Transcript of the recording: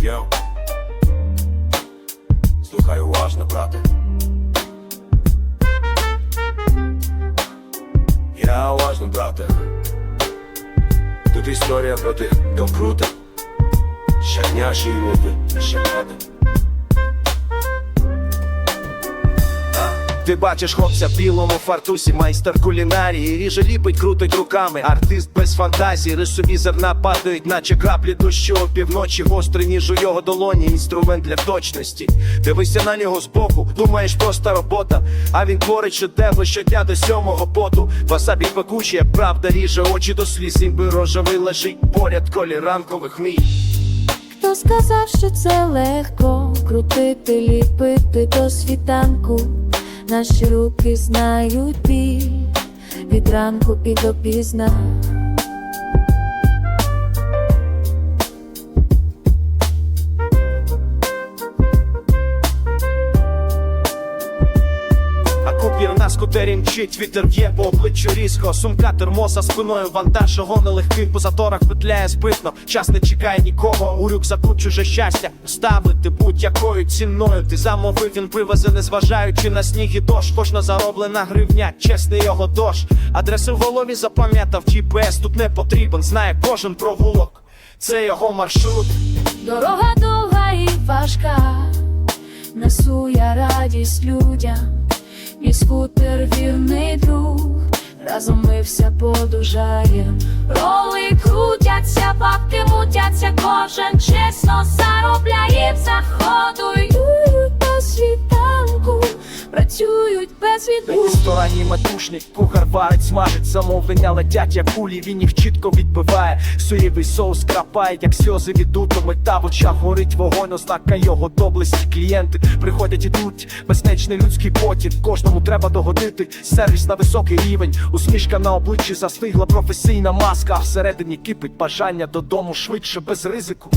Йоу. Слухай уважно, брате. Я уважно, брате. Тут історія про тих, хто круто. Щодня і люди, ще. Ти бачиш хлопця в білому фартусі, майстер кулінарії, ріже ліпить, крутить руками, артист без фантазії, рисові зерна падають, наче краплі дощу опівночі, гострий ніж у його долоні, інструмент для точності. Дивися на нього збоку, думаєш, проста робота, а він творить шедеври щодня до сьомого поту. Васабі пекуче, правда ріже очі до сліз, імби рожевий лежить поряд колі ранкових мій. Хто сказав, що це легко крутити, ліпити до світанку? Наші руки знають біль від ранку і до пізна. Купір на скутері мчить, вітер б'є по обличчю різко. Сумка термоса спиною вантаж, ого нелегкий по заторах петляє спитно Час не чекає нікого, у рюкзаку чуже щастя. Ставити будь-якою ціною. Ти замовив, він привезе, незважаючи на сніг і дощ. Кожна зароблена гривня, чесний його дощ. Адреси в голові запам'ятав, GPS тут не потрібен, знає кожен провулок. Це його маршрут. Дорога довга і важка, несу я радість людям, мій скутер вірний друг, разом ми все подужаєм. Роли крутяться, бабки мутяться, кожен чесно заробляє В відбу. ресторані матушник, кухар варить, смажить замовлення летять, як кулі, він їх чітко відбиває. Соєвий соус крапає, як сльози від утоми Та в очах горить вогонь, ознака його доблесті. Клієнти приходять ідуть, безнечний людський потік. Кожному треба догодити. Сервіс на високий рівень. Усмішка на обличчі застигла професійна маска. А всередині кипить бажання додому швидше без ризику.